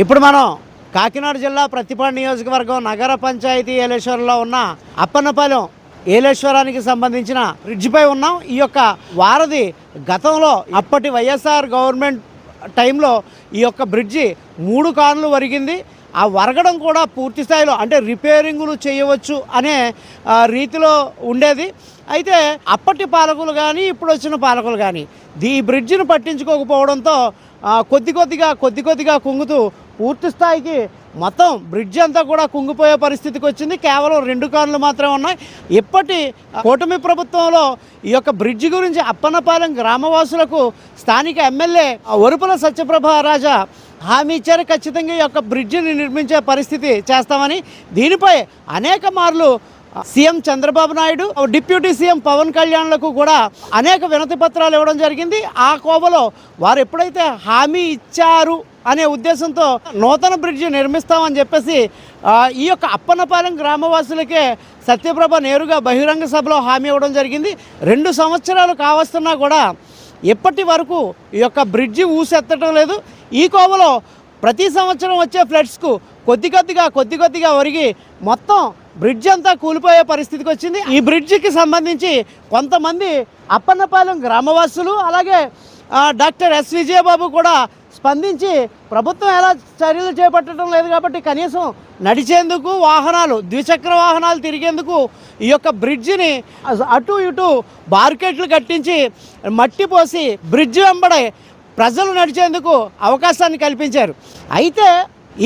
ఇప్పుడు మనం కాకినాడ జిల్లా ప్రతిపాడు నియోజకవర్గం నగర పంచాయతీ ఏలేశ్వరంలో ఉన్న అప్పన్నపాలెం ఏలేశ్వరానికి సంబంధించిన బ్రిడ్జిపై ఉన్నాం. ఈ యొక్క వారధి గతంలో అప్పటి వైఎస్ఆర్ గవర్నమెంట్ టైంలో ఈ యొక్క బ్రిడ్జి మూడు కార్లు వరిగింది ఆ వరగడం కూడా పూర్తి స్థాయిలో అంటే రిపేరింగులు చేయవచ్చు అనే రీతిలో ఉండేది. అయితే అప్పటి పాలకులు కానీ ఇప్పుడు వచ్చిన పాలకులు కానీ ఈ బ్రిడ్జిని పట్టించుకోకపోవడంతో కొద్ది కొద్దిగా కొద్ది కొద్దిగా కుంగుతూ పూర్తి స్థాయికి మొత్తం బ్రిడ్జ్ అంతా కూడా కుంగిపోయే పరిస్థితికి వచ్చింది. కేవలం రెండు కార్లు మాత్రమే ఉన్నాయి. ఇప్పటి కూటమి ప్రభుత్వంలో ఈ యొక్క బ్రిడ్జి గురించి అప్పన్నపాలెం గ్రామవాసులకు స్థానిక ఎమ్మెల్యే వరుపుల సత్యప్రభ రాజా హామీ ఇచ్చారు. ఖచ్చితంగా ఈ యొక్క బ్రిడ్జిని నిర్మించే పరిస్థితి చేస్తామని దీనిపై అనేక మార్లు CM Chandrababu Naidu deputy CM Pawan కళ్యాణ్లకు కూడా అనేక వినతి పత్రాలు ఇవ్వడం జరిగింది. ఆ కోవలో వారు ఎప్పుడైతే హామీ ఇచ్చారు అనే ఉద్దేశంతో నూతన బ్రిడ్జి నిర్మిస్తామని చెప్పేసి ఈ యొక్క అప్పన్నపాలెం గ్రామవాసులకే సత్యప్రభ నేరుగా బహిరంగ సభలో హామీ ఇవ్వడం జరిగింది. రెండు సంవత్సరాలు కావస్తున్నా కూడా ఇప్పటి వరకు ఈ యొక్క బ్రిడ్జి ఊసెత్తడం లేదు. ఈ కోవలో ప్రతి సంవత్సరం వచ్చే ఫ్లడ్స్కు కొద్ది కొద్దిగా కొద్ది కొద్దిగా ఒరిగి మొత్తం బ్రిడ్జ్ అంతా కూలిపోయే పరిస్థితికి వచ్చింది. ఈ బ్రిడ్జికి సంబంధించి కొంతమంది అప్పన్నపాలెం గ్రామవాసులు అలాగే డాక్టర్ ఎస్ విజయబాబు కూడా స్పందించి ప్రభుత్వం ఎలా చర్యలు చేపట్టడం లేదు కాబట్టి కనీసం నడిచేందుకు వాహనాలు ద్విచక్ర వాహనాలు తిరిగేందుకు ఈ యొక్క బ్రిడ్జిని అటు ఇటు బార్కెట్లు కట్టించి మట్టి పోసి బ్రిడ్జ్ వెంబడే ప్రజలు నడిచేందుకు అవకాశాన్ని కల్పించారు. అయితే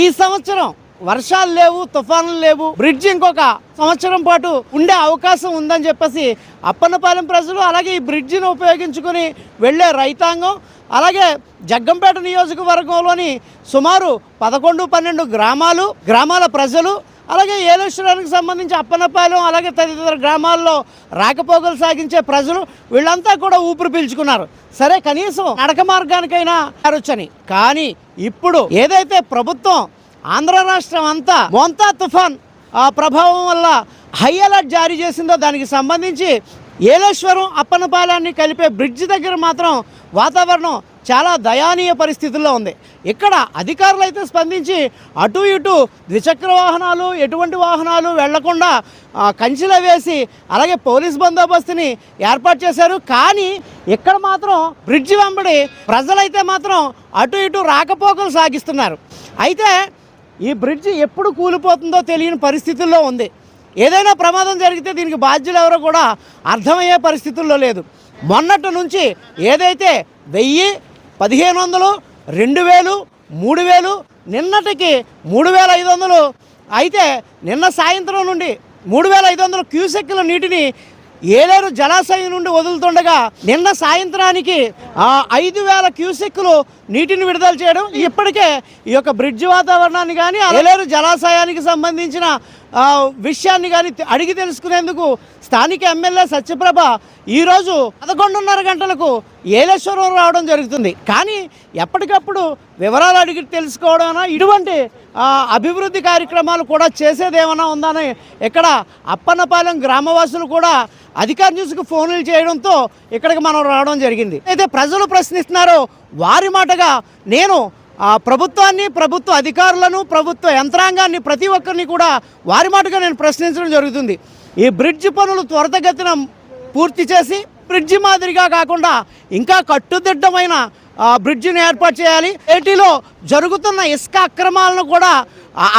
ఈ సంవత్సరం వర్షాలు లేవు తుఫాన్లు లేవు. బ్రిడ్జ్ ఇంకొక సంవత్సరం పాటు ఉండే అవకాశం ఉందని చెప్పేసి అప్పన్నపాలెం ప్రజలు అలాగే ఈ బ్రిడ్జిని ఉపయోగించుకుని వెళ్ళే రైతాంగం అలాగే జగ్గంపేట నియోజకవర్గంలోని సుమారు పదకొండు పన్నెండు గ్రామాలు గ్రామాల ప్రజలు అలాగే ఏలేశ్వరానికి సంబంధించి అప్పన్నపాలెం అలాగే తదితర గ్రామాల్లో రాకపోకలు సాగించే ప్రజలు వీళ్ళంతా కూడా ఊపిరి పీల్చుకున్నారు. సరే కనీసం నడక మార్గానికైనా మారొచ్చని కానీ ఇప్పుడు ఏదైతే ప్రభుత్వం ఆంధ్ర రాష్ట్రం అంతా మొంతా తుఫాన్ ఆ ప్రభావం వల్ల హై అలర్ట్ జారీ చేసిందో దానికి సంబంధించి ఏలేశ్వరం అప్పనపాలాన్ని కలిపే బ్రిడ్జ్ దగ్గర మాత్రం వాతావరణం చాలా దయానీయ పరిస్థితుల్లో ఉంది. ఇక్కడ అధికారులు అయితే స్పందించి అటు ఇటు ద్విచక్ర వాహనాలు ఎటువంటి వాహనాలు వెళ్ళకుండా కంచెల వేసి అలాగే పోలీస్ బందోబస్తుని ఏర్పాటు చేశారు. కానీ ఇక్కడ మాత్రం బ్రిడ్జి వెంబడి ప్రజలైతే మాత్రం అటు ఇటు రాకపోకలు సాగిస్తున్నారు. అయితే ఈ బ్రిడ్జ్ ఎప్పుడు కూలిపోతుందో తెలియని పరిస్థితుల్లో ఉంది. ఏదైనా ప్రమాదం జరిగితే దీనికి బాధ్యులు ఎవరో కూడా అర్థమయ్యే పరిస్థితుల్లో లేదు. మొన్నటి నుంచి ఏదైతే వెయ్యి పదిహేను వందలు రెండు వేలు మూడు వేలు నిన్నటికి మూడు వేల ఐదు వందలు అయితే నిన్న సాయంత్రం నుండి మూడు వేల ఐదు వందల క్యూసెక్కుల నీటిని ఏలేరు జలాశయం నుండి వదులుతుండగా నిన్న సాయంత్రానికి ఐదు వేల క్యూసెక్లు నీటిని విడుదల చేయడం ఇప్పటికే ఈ యొక్క బ్రిడ్జ్ వాతావరణాన్ని కానీ ఏలేరు జలాశయానికి సంబంధించిన విషయాన్ని కానీ అడిగి తెలుసుకునేందుకు స్థానిక ఎమ్మెల్యే సత్యప్రభ ఈరోజు పదకొండున్నర గంటలకు ఏలేశ్వరం రావడం జరుగుతుంది. కానీ ఎప్పటికప్పుడు వివరాలు అడిగి తెలుసుకోవడం ఇటువంటి అభివృద్ధి కార్యక్రమాలు కూడా చేసేది ఏమైనా ఉందని ఇక్కడ అప్పన్నపాలెం గ్రామవాసులు కూడా అధికార న్యూస్కి ఫోన్లు చేయడంతో ఇక్కడికి మనం రావడం జరిగింది. అయితే ప్రజలు ప్రశ్నిస్తున్నారో వారి మాటగా నేను ఆ ప్రభుత్వాన్ని ప్రభుత్వ అధికారులను ప్రభుత్వ యంత్రాంగాన్ని ప్రతి ఒక్కరిని కూడా వారి మాటగా నేను ప్రశ్నించడం జరుగుతుంది. ఈ బ్రిడ్జ్ పనులు త్వరితగతిన పూర్తి చేసి బ్రిడ్జి మాదిరిగా కాకుండా ఇంకా కట్టుదిట్టమైన బ్రిడ్జిని ఏర్పాటు చేయాలి. ఏటీలో జరుగుతున్న ఇసుక అక్రమాలను కూడా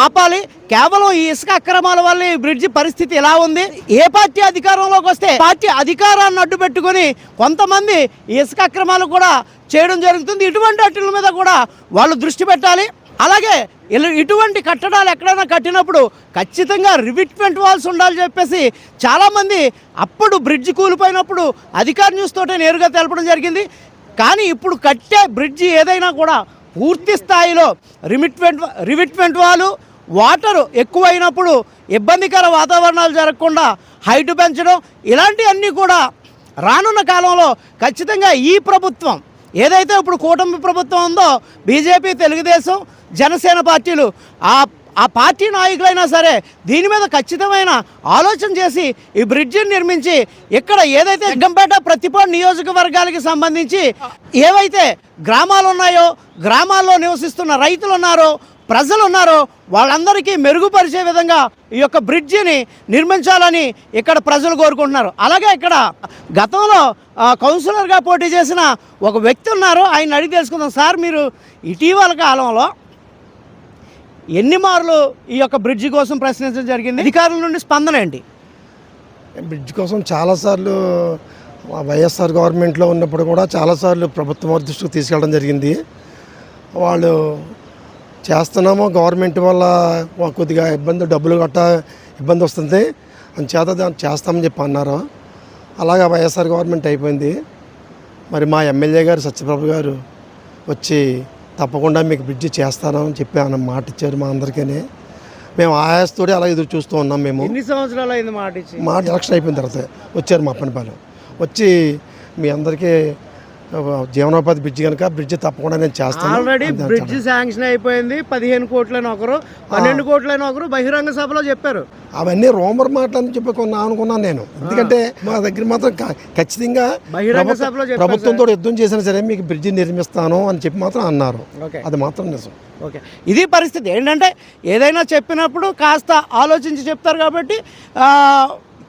ఆపాలి. కేవలం ఈ ఇసుక అక్రమాల వల్ల ఈ బ్రిడ్జి పరిస్థితి ఎలా ఉంది? ఏ పార్టీ అధికారంలోకి వస్తే పార్టీ అధికారాన్ని అడ్డు పెట్టుకొని కొంతమంది ఈ ఇసుక అక్రమాలు కూడా చేయడం జరుగుతుంది. ఇటువంటి వాటి మీద కూడా వాళ్ళు దృష్టి పెట్టాలి. అలాగే ఇలా- ఇటువంటి కట్టడాలు ఎక్కడైనా కట్టినప్పుడు ఖచ్చితంగా రివిట్మెంట్ వాల్స్ ఉండాలని చెప్పేసి చాలామంది అప్పుడు బ్రిడ్జ్ కూలిపోయినప్పుడు అధికార న్యూస్ తోటే నేరుగా తెలపడం జరిగింది. కానీ ఇప్పుడు కట్టే బ్రిడ్జి ఏదైనా కూడా పూర్తి స్థాయిలో రిమిట్మెంట్ రివిట్మెంట్ వాళ్ళు వాటర్ ఎక్కువైనప్పుడు ఇబ్బందికర వాతావరణాలు జరగకుండా హైట్ పెంచడం ఇలాంటివన్నీ కూడా రానున్న కాలంలో ఖచ్చితంగా ఈ ప్రభుత్వం ఏదైతే ఇప్పుడు కూటమి ప్రభుత్వం ఉందో బీజేపీ తెలుగుదేశం జనసేన పార్టీలు ఆ ఆ పార్టీ నాయకులైనా సరే దీని మీద ఖచ్చితమైన ఆలోచన చేసి ఈ బ్రిడ్జిని నిర్మించి ఇక్కడ ఏదైతే జగ్గంపేట ప్రతిపాడు నియోజకవర్గాలకి సంబంధించి ఏవైతే గ్రామాలు ఉన్నాయో గ్రామాల్లో నివసిస్తున్న రైతులు ఉన్నారో ప్రజలు ఉన్నారో వాళ్ళందరికీ మెరుగుపరిచే విధంగా ఈ యొక్క బ్రిడ్జిని నిర్మించాలని ఇక్కడ ప్రజలు కోరుకుంటున్నారు. అలాగే ఇక్కడ గతంలో కౌన్సిలర్గా పోటీ చేసిన ఒక వ్యక్తి ఉన్నారు. ఆయన అడిగి తెలుసుకుందాం. సార్ మీరు ఇటీవల కాలంలో ఎన్ని మార్లు ఈ యొక్క బ్రిడ్జి కోసం ప్రశ్నించడం జరిగింది? అధికారుల నుండి స్పందన ఏంటి? బ్రిడ్జ్ కోసం చాలాసార్లు వైఎస్ఆర్ గవర్నమెంట్లో ఉన్నప్పుడు కూడా చాలాసార్లు ప్రభుత్వం వారి దృష్టికి తీసుకెళ్ళడం జరిగింది. వాళ్ళు చేస్తున్నామో గవర్నమెంట్ వల్ల కొద్దిగా ఇబ్బంది డబ్బులు గట్ట ఇబ్బంది వస్తుంది. అని చేత దాన్ని చేస్తామని చెప్పి అన్నారు. అలాగా వైఎస్ఆర్ గవర్నమెంట్ అయిపోయింది. మరి మా ఎమ్మెల్యే గారు సత్యప్రభు గారు వచ్చి తప్పకుండా మీకు బ్రిడ్జి చేస్తానని చెప్పి ఆయన మాట ఇచ్చారు మా అందరికీ మేము ఆయాస్తోటి అలా ఎదురు చూస్తూ ఉన్నాం మేము. ఎన్ని సంవత్సరాలు అయింది మాట ఇచ్చి? మా ఎలక్షన్ అయిపోయిన తర్వాత వచ్చారు మా పనిపాలెం. వచ్చి మీ అందరికీ జీవనోపాధి బ్రిడ్జ్ కనుక బ్రిడ్జ్ తప్పకుండా నేను చేస్తాను. ఆల్రెడీ బ్రిడ్జ్ శాంక్షన్ అయిపోయింది. పదిహేను కోట్లని ఒకరు పన్నెండు కోట్లని ఒకరు బహిరంగ సభలో చెప్పారు. అవన్నీ రోమర్ మాటలని చెప్పి కొన్నా అనుకున్నాను నేను. ఎందుకంటే మా దగ్గర మాత్రం ఖచ్చితంగా బహిరంగ సభలో ప్రభుత్వంతో యుద్ధం చేసినా సరే మీకు బ్రిడ్జి నిర్మిస్తాను అని చెప్పి మాత్రం అన్నారు. అది మాత్రం నిజం. ఓకే. ఇది పరిస్థితి. ఏంటంటే ఏదైనా చెప్పినప్పుడు కాస్త ఆలోచించి చెప్తారు కాబట్టి ఆ,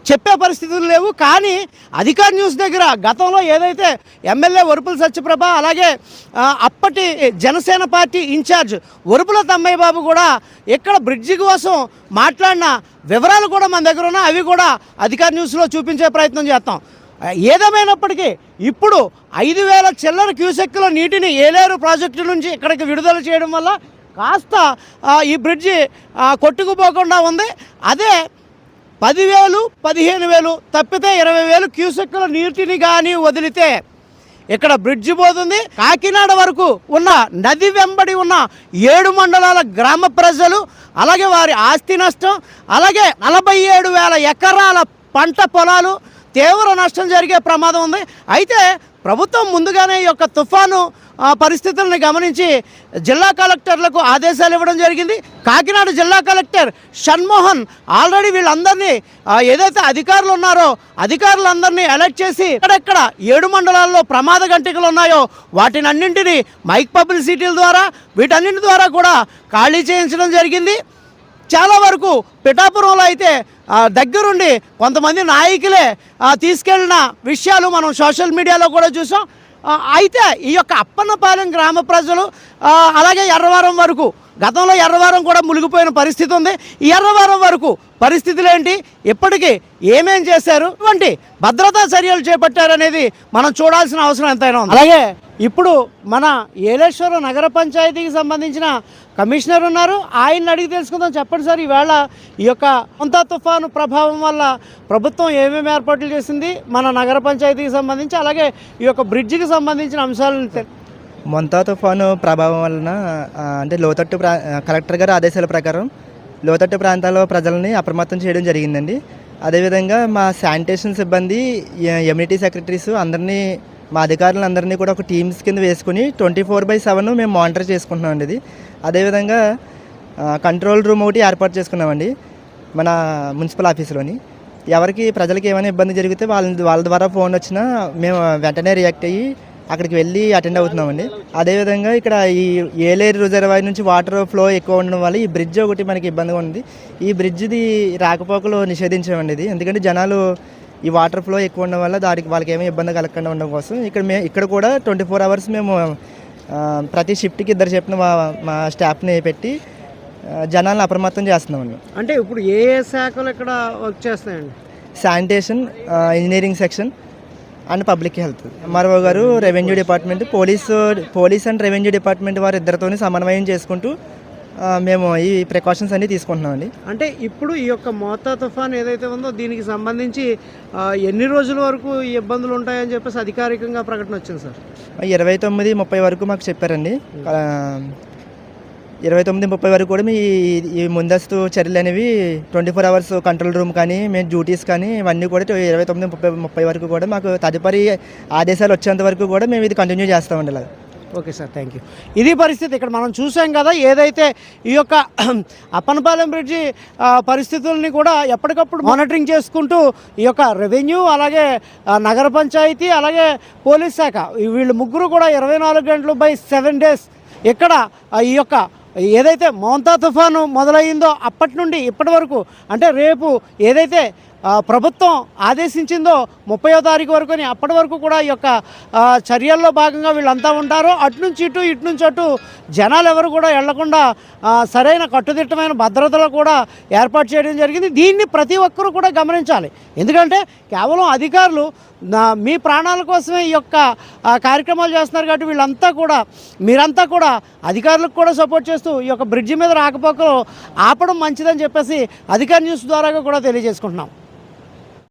చెప్పే పరిస్థితులు లేవు. కానీ అధికార న్యూస్ దగ్గర గతంలో ఏదైతే ఎమ్మెల్యే వరుపుల సత్యప్రభ అలాగే అప్పటి జనసేన పార్టీ ఇన్ఛార్జ్ వరుపుల తమ్మయ్య బాబు కూడా ఇక్కడ బ్రిడ్జి కోసం మాట్లాడిన వివరాలు కూడా మన దగ్గర ఉన్నాయి. అవి కూడా అధికార న్యూస్లో చూపించే ప్రయత్నం చేస్తాం. ఏదేమైనప్పటికీ ఇప్పుడు ఐదు వేల చిల్లర క్యూసెక్కుల నీటిని ఏలేరు ప్రాజెక్టు నుంచి ఇక్కడికి విడుదల చేయడం వల్ల కాస్త ఈ బ్రిడ్జి కొట్టుకుపోకుండా ఉంది. అదే పదివేలు పదిహేను వేలు తప్పితే ఇరవై వేలు క్యూసెక్కుల నీటిని కానీ వదిలితే ఇక్కడ బ్రిడ్జి పోతుంది. కాకినాడ వరకు ఉన్న నది వెంబడి ఉన్న ఏడు మండలాల గ్రామ ప్రజలు అలాగే వారి ఆస్తి నష్టం అలాగే నలభై ఏడు వేల ఎకరాల పంట పొలాలు తీవ్ర నష్టం జరిగే ప్రమాదం ఉంది. అయితే ప్రభుత్వం ముందుగానే ఈ యొక్క తుఫాను పరిస్థితులను గమనించి జిల్లా కలెక్టర్లకు ఆదేశాలు ఇవ్వడం జరిగింది. కాకినాడ జిల్లా కలెక్టర్ షణ్మోహన్ ఆల్రెడీ వీళ్ళందరినీ ఏదైతే అధికారులు ఉన్నారో అధికారులందరినీ అలర్ట్ చేసి ఎక్కడెక్కడ ఏడు మండలాల్లో ప్రమాద గంటికలు ఉన్నాయో వాటిని అన్నింటినీ మైక్ పబ్లిసిటీల ద్వారా వీటన్నింటి ద్వారా కూడా ఖాళీ చేయించడం జరిగింది. చాలా వరకు పిఠాపురంలో అయితే దగ్గరుండి కొంతమంది నాయకులే తీసుకెళ్ళిన తీసుకెళ్ళిన విషయాలు మనం సోషల్ మీడియాలో కూడా చూసాం. అయితే ఈ యొక్క అప్పన్నపాలెం గ్రామ ప్రజలు అలాగే ఎర్రవారం వరకు గతంలో ఎర్రవారం కూడా మునిగిపోయిన పరిస్థితి ఉంది. ఈ ఎర్రవారం వరకు పరిస్థితులు ఏంటి? ఇప్పటికీ ఏమేం చేశారు? ఇటువంటి భద్రతా చర్యలు చేపట్టారనేది మనం చూడాల్సిన అవసరం ఎంతైనా ఉంది. అలాగే ఇప్పుడు మన ఏలేశ్వరం నగర పంచాయతీకి సంబంధించిన కమిషనర్ ఉన్నారు. ఆయన్ని అడిగి తెలుసుకుందాం. చెప్పండి సార్ ఈవేళ ఈ యొక్క కొంత తుఫాను ప్రభావం వల్ల ప్రభుత్వం ఏమేమి ఏర్పాట్లు చేసింది? మన నగర పంచాయతీకి సంబంధించి అలాగే ఈ యొక్క బ్రిడ్జికి సంబంధించిన అంశాలను మొంతా తుఫాను ప్రభావం వలన అంటే లోతట్టు ప్రా కలెక్టర్ గారి ఆదేశాల ప్రకారం లోతట్టు ప్రాంతాల్లో ప్రజల్ని అప్రమత్తం చేయడం జరిగిందండి. అదేవిధంగా మా శానిటేషన్ సిబ్బంది ఎమ్యూనిటీ సెక్రటరీస్ అందరినీ మా అధికారులందరినీ కూడా ఒక టీమ్స్ కింద వేసుకుని ట్వంటీ ఫోర్ బై సెవెన్ మేము మానిటర్ చేసుకుంటున్నాం అండి ఇది. అదేవిధంగా కంట్రోల్ రూమ్ ఒకటి ఏర్పాటు చేసుకున్నామండి మన మున్సిపల్ ఆఫీస్లోని. ఎవరికి ప్రజలకి ఏమైనా ఇబ్బంది జరిగితే వాళ్ళ వాళ్ళ ద్వారా ఫోన్ వచ్చినా మేము వెంటనే రియాక్ట్ అయ్యి అక్కడికి వెళ్ళి అటెండ్ అవుతున్నామండి. అదేవిధంగా ఇక్కడ ఈ ఏలేరు రిజర్వాయర్ నుంచి వాటర్ ఫ్లో ఎక్కువ ఉండడం వల్ల ఈ బ్రిడ్జ్ ఒకటి మనకి ఇబ్బందిగా ఉంది. ఈ బ్రిడ్జ్ది రాకపోకలు నిషేధించామండి ఇది. ఎందుకంటే జనాలు ఈ వాటర్ ఫ్లో ఎక్కువ ఉండడం వల్ల దానికి వాళ్ళకి ఏమీ ఇబ్బంది కలగకుండా ఉండడం కోసం. ఇక్కడ మే ఇక్కడ కూడా ట్వంటీ ఫోర్ అవర్స్ మేము ప్రతి షిఫ్ట్కి ఇద్దరు చెప్పిన మా మా స్టాఫ్ని పెట్టి జనాలను అప్రమత్తం చేస్తున్నామండి అంటే ఇప్పుడు ఏ ఏ శాఖలు ఇక్కడ work చేస్తున్నాయండి? Sanitation engineering section and public health MRO గారు revenue department police police and revenue department వారి ఇద్దరితోని సమన్వయం చేసుకుంటూ మేము ఈ ప్రికాషన్స్ అన్నీ తీసుకుంటున్నామండి అంటే ఇప్పుడు ఈ యొక్క మోతా తుఫాన్ ఏదైతే ఉందో దీనికి సంబంధించి ఎన్ని రోజుల వరకు ఈ ఇబ్బందులు ఉంటాయని చెప్పేసి అధికారికంగా ప్రకటన వచ్చింది సార్? ఇరవై తొమ్మిది ముప్పై వరకు మాకు చెప్పారండి. ఇరవై తొమ్మిది ముప్పై వరకు కూడా మీ ఈ- ఈ ముందస్తు చర్యలు అనేవి twenty four hours control room కానీ మేము డ్యూటీస్ కానీ ఇవన్నీ కూడా ఇరవై తొమ్మిది ముప్పై ముప్పై వరకు కూడా మాకు తదుపరి ఆదేశాలు వచ్చేంత వరకు కూడా మేము ఇది కంటిన్యూ చేస్తామండి ఇలా ఓకే సార్ థ్యాంక్ యూ ఇది పరిస్థితి ఇక్కడ మనం చూసాం కదా ఏదైతే ఈ యొక్క అప్పనపాలెం బ్రిడ్జి పరిస్థితుల్ని కూడా ఎప్పటికప్పుడు మానిటరింగ్ చేసుకుంటూ ఈ యొక్క రెవెన్యూ అలాగే నగర పంచాయతీ అలాగే పోలీస్ శాఖ వీళ్ళు ముగ్గురు కూడా ఇరవై నాలుగు గంటలు బై సెవెన్ డేస్ ఇక్కడ ఈ యొక్క ఏదైతే మౌంతా తుఫాను మొదలయ్యిందో అప్పటి నుండి ఇప్పటి వరకు అంటే రేపు ఏదైతే ప్రభుత్వం ఆదేశించిందో ముప్పయో తారీఖు వరకుని అప్పటి వరకు కూడా ఈ యొక్క చర్యల్లో భాగంగా వీళ్ళంతా ఉంటారు. అటు నుంచి ఇటు ఇటు నుంచి అటు జనాలు ఎవరు కూడా వెళ్ళకుండా సరైన కట్టుదిట్టమైన భద్రతలు కూడా ఏర్పాటు చేయడం జరిగింది. దీన్ని ప్రతి ఒక్కరూ కూడా గమనించాలి. ఎందుకంటే కేవలం అధికారులు మీ ప్రాణాల కోసమే ఈ యొక్క కార్యక్రమాలు చేస్తున్నారు కాబట్టి వీళ్ళంతా కూడా మీరంతా కూడా అధికారులకు కూడా సపోర్ట్ చేస్తూ ఈ యొక్క బ్రిడ్జి మీద రాకపోకలు ఆపడం మంచిదని చెప్పేసి అధికార న్యూస్ ద్వారా కూడా తెలియజేసుకుంటున్నాం.